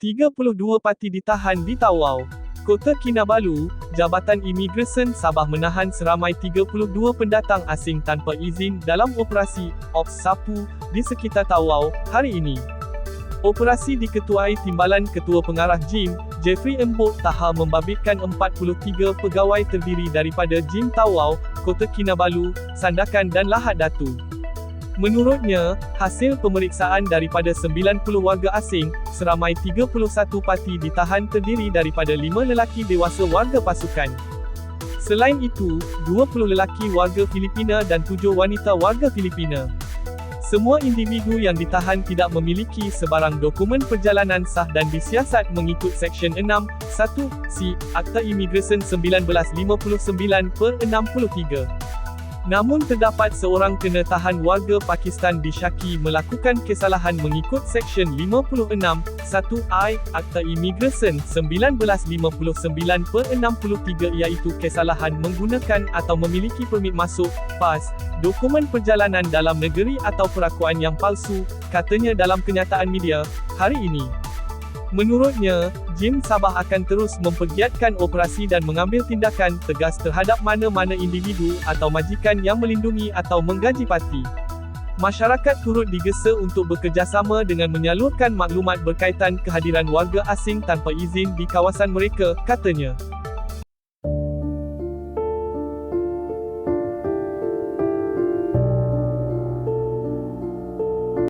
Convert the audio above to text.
32 parti ditahan di Tawau. Kota Kinabalu, Jabatan Imigresen Sabah menahan seramai 32 pendatang asing tanpa izin dalam operasi Ops Sapu di sekitar Tawau hari ini. Operasi diketuai Timbalan Ketua Pengarah JIM, Jeffrey Embok Taha membabitkan 43 pegawai terdiri daripada JIM Tawau, Kota Kinabalu, Sandakan dan Lahad Datu. Menurutnya, hasil pemeriksaan daripada 90 warga asing, seramai 31 parti ditahan terdiri daripada 5 lelaki dewasa warga pasukan. Selain itu, 20 lelaki warga Filipina dan 7 wanita warga Filipina. Semua individu yang ditahan tidak memiliki sebarang dokumen perjalanan sah dan disiasat mengikut Seksyen 6, 1, C, Akta Imigresen 1959 per 63. Namun terdapat seorang kena tahan warga Pakistan disyaki melakukan kesalahan mengikut Seksyen 56, 1I, Akta Imigresen 1959 per 63 iaitu kesalahan menggunakan atau memiliki permit masuk, PAS, dokumen perjalanan dalam negeri atau perakuan yang palsu, katanya dalam kenyataan media, hari ini. Menurutnya, JIM Sabah akan terus mempergiatkan operasi dan mengambil tindakan tegas terhadap mana-mana individu atau majikan yang melindungi atau menggaji parti. Masyarakat turut digesa untuk bekerjasama dengan menyalurkan maklumat berkaitan kehadiran warga asing tanpa izin di kawasan mereka, katanya.